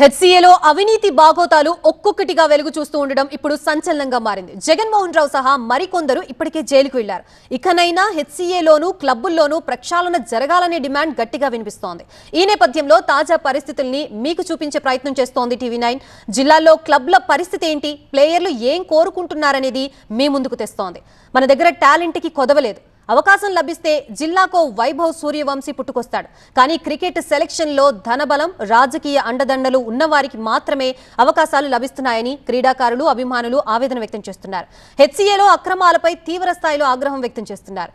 హెచ్సీఏలో అవినీతి బాగోతాలు ఒక్కొక్కటిగా వెలుగు చూస్తూ ఉండడం ఇప్పుడు సంచలనంగా మారింది. జగన్మోహన్ రావు సహా మరికొందరు ఇప్పటికే జైలుకు వెళ్ళారు ఇకనైనా హెచ్సీఏలోనూ క్లబ్బుల్లోనూ ప్రక్షాళన జరగాలనే డిమాండ్ గట్టిగా వినిపిస్తోంది. ఈ నేపథ్యంలో తాజా పరిస్థితుల్ని మీకు చూపించే ప్రయత్నం చేస్తోంది టీవీ నైన్. జిల్లాలో క్లబ్ల పరిస్థితి ఏంటి? ప్లేయర్లు ఏం కోరుకుంటున్నారనేది మీ ముందుకు తెస్తోంది. మన దగ్గర టాలెంట్కి కొదవలేదు. అవకాశం లభిస్తే జిల్లాకో వైభవ్ సూర్యవంశీ పుట్టుకొస్తాడు. కానీ క్రికెట్ సెలక్షన్లో ధనబలం రాజకీయ అండదండలు ఉన్నవారికి మాత్రమే అవకాశాలు లభిస్తున్నాయని క్రీడాకారులు అభిమానులు ఆవేదన వ్యక్తం చేస్తున్నారు. హెచ్సీఏలో అక్రమాలపై తీవ్ర స్థాయిలో ఆగ్రహం వ్యక్తం చేస్తున్నారు.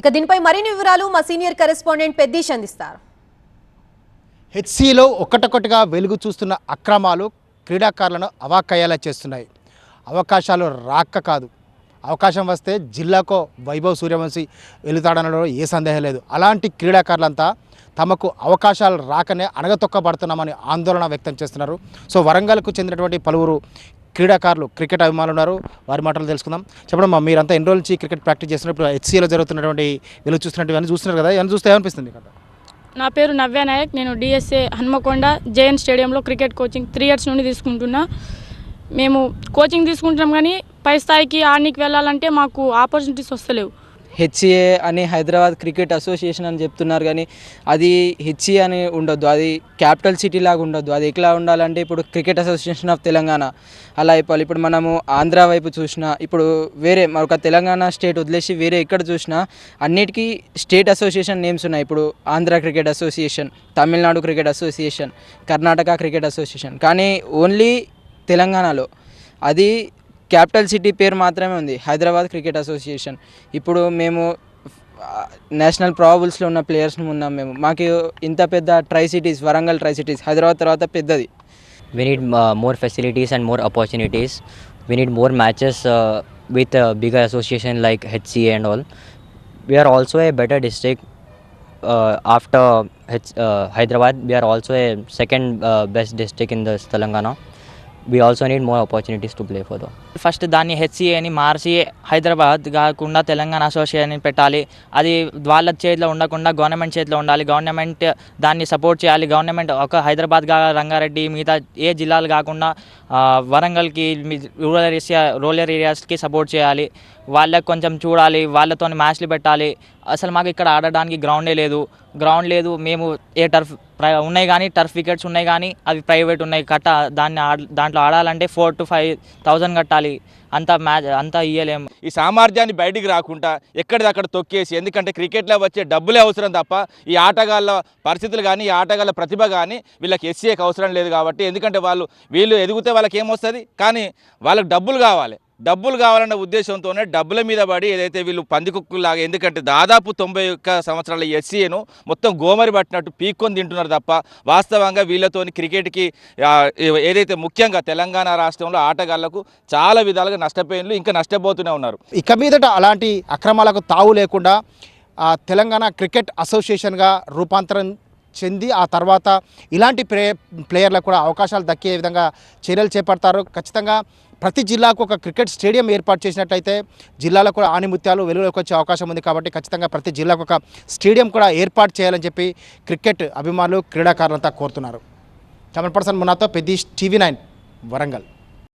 ఇక దీనిపై మరిన్ని వివరాలు మా సీనియర్ కరెస్పాండెంట్ పెద్దీష్ అందిస్తారు. హెచ్సిలో ఒక్కటొక్కటిగా వెలుగు చూస్తున్న అక్రమాలు క్రీడాకారులను అవాక్కయ్యేలా చేస్తున్నాయి. అవకాశాలు రాక్క కాదు. అవకాశం వస్తే జిల్లాకో వైభవ్ సూర్యవంశీ వెళుతాడనడంలో ఏ సందేహం లేదు. అలాంటి క్రీడాకారులంతా తమకు అవకాశాలు రాకనే అణగతొక్కబడుతున్నామని ఆందోళన వ్యక్తం చేస్తున్నారు. సో వరంగల్కు చెందినటువంటి పలువురు క్రీడాకారులు క్రికెట్ అభిమానులు ఉన్నారు వారి మాటలు తెలుసుకుందాం. చెప్పడం మా మీరంతా ఎన్ని రోజుల నుంచి క్రికెట్ ప్రాక్టీస్ చేస్తున్నప్పుడు హెచ్సిలో జరుగుతున్నటువంటి వీళ్ళు చూస్తున్నట్టు ఇవన్నీ చూస్తున్నారు కదా? ఇవన్నీ చూస్తే ఏమనిపిస్తుంది కదా నా పేరు నవ్య నాయక్. నేను డిఎస్ఏ హన్మకొండ జేఎన్ స్టేడియంలో క్రికెట్ కోచింగ్ త్రీ ఇయర్స్ నుండి తీసుకుంటున్నా. మేము కోచింగ్ తీసుకుంటున్నాం కానీ పై స్థాయికి ఆడనీకి వెళ్ళాలంటే మాకు ఆపర్చునిటీస్ వస్తలేవు. హెచ్ఏ అని హైదరాబాద్ క్రికెట్ అసోసియేషన్ అని చెప్తున్నారు కానీ అది హెచ్ఏ అని ఉండొద్దు. అది క్యాపిటల్ సిటీ లాగా ఉండొద్దు. అది ఎట్లా ఉండాలంటే ఇప్పుడు క్రికెట్ అసోసియేషన్ ఆఫ్ తెలంగాణ అలా అయిపోవాలి. ఇప్పుడు మనము ఆంధ్ర వైపు చూసినా ఇప్పుడు వేరే మరొక తెలంగాణ స్టేట్ వదిలేసి వేరే ఎక్కడ చూసినా అన్నిటికీ స్టేట్ అసోసియేషన్ నేమ్స్ ఉన్నాయి. ఇప్పుడు Andhra cricket association Tamil Nadu cricket association Karnataka cricket association. కానీ ఓన్లీ తెలంగాణలో. అది క్యాపిటల్ సిటీ పేరు మాత్రమే ఉంది హైదరాబాద్ క్రికెట్ అసోసియేషన్. ఇప్పుడు మేము నేషనల్ ప్రాబుల్స్లో ఉన్న ప్లేయర్స్ని ఉన్నాం మేము. మాకు ఇంత పెద్ద tri cities Warangal tri cities Hyderabad తర్వాత పెద్దది. We need more facilities and more opportunities we need more matches with bigger association like HC and all we're also a better district after H Hyderabad we're also a second best district in the Telangana we also need more opportunities to play for the first దాన్ని HCA అని మార్చి హైదరాబాద్ కాకుండా Telangana association పెట్టాలి. అది వాళ్ళ చేతిలో ఉండకుండా government చేతిలో ఉండాలి. గవర్నమెంట్ దాన్ని సపోర్ట్ చేయాలి. గవర్నమెంట్ ఒక హైదరాబాద్గా రంగారెడ్డి మిగతా ఏ జిల్లాలు కాకుండా వరంగల్కి మీ- రూరల్ ఏరియా రూరల్ ఏరియాస్కి సపోర్ట్ చేయాలి. వాళ్ళకి కొంచెం చూడాలి. వాళ్ళతో మ్యాచ్లు పెట్టాలి. అసలు మాకు ఇక్కడ ఆడడానికి గ్రౌండే లేదు. గ్రౌండ్ లేదు. మేము ఏ టర్ఫ్ ఉన్నాయి కానీ టర్ఫ్ వికెట్స్ ఉన్నాయి కానీ అవి ప్రైవేట్ ఉన్నాయి. కట్ట దాన్ని ఆడ దాంట్లో ఆడాలంటే ఫోర్ టు ఫైవ్ థౌజండ్ కట్టాలి. అంత మ్యాచ్ అంతా ఇవ్వలేం ఈ సామర్థ్యాన్ని బయటికి రాకుండా ఎక్కడిదక్కడ తొక్కేసి ఎందుకంటే క్రికెట్లో వచ్చే డబ్బులే అవసరం తప్ప ఈ ఆటగాళ్ళ పరిస్థితులు కానీ ఈ ఆటగాళ్ళ ప్రతిభ కానీ వీళ్ళకి ఎస్సీఏకి అవసరం లేదు కాబట్టి ఎందుకంటే వాళ్ళు వీళ్ళు ఎదిగితే వాళ్ళకి ఏమొస్తుంది కానీ వాళ్ళకి డబ్బులు కావాలి. డబ్బులు కావాలన్న ఉద్దేశంతోనే డబ్బుల మీద పడి ఏదైతే వీళ్ళు పందికొక్కులాగా ఎందుకంటే దాదాపు తొంభై ఒక్క సంవత్సరాల ఎస్సీఏను మొత్తం గోమరి పట్టినట్టు పీక్కొని తింటున్నారు తప్ప వాస్తవంగా వీళ్ళతోని క్రికెట్కి ఏదైతే ముఖ్యంగా తెలంగాణ రాష్ట్రంలో ఆటగాళ్ళకు చాలా విధాలుగా నష్టపోయినలు ఇంకా నష్టపోతూనే ఉన్నారు. ఇక మీదట అలాంటి అక్రమాలకు తావు లేకుండా తెలంగాణ క్రికెట్ అసోసియేషన్గా రూపాంతరం చెంది ఆ తర్వాత ఇలాంటి ప్లే ప్లేయర్లకు కూడా అవకాశాలు దక్కే విధంగా చర్యలు చేపడతారు. ఖచ్చితంగా ప్రతి జిల్లాకు ఒక క్రికెట్ స్టేడియం ఏర్పాటు చేసినట్లయితే జిల్లాలో కూడా ఆనిముత్యాలు వెలుగులోకి వచ్చే అవకాశం ఉంది కాబట్టి ఖచ్చితంగా ప్రతి జిల్లాకు ఒక స్టేడియం కూడా ఏర్పాటు చేయాలని చెప్పి క్రికెట్ అభిమానులు క్రీడాకారులంతా కోరుతున్నారు. కమల్ పర్సన్ మునాతో పెద్ద టీవీ నైన్ వరంగల్.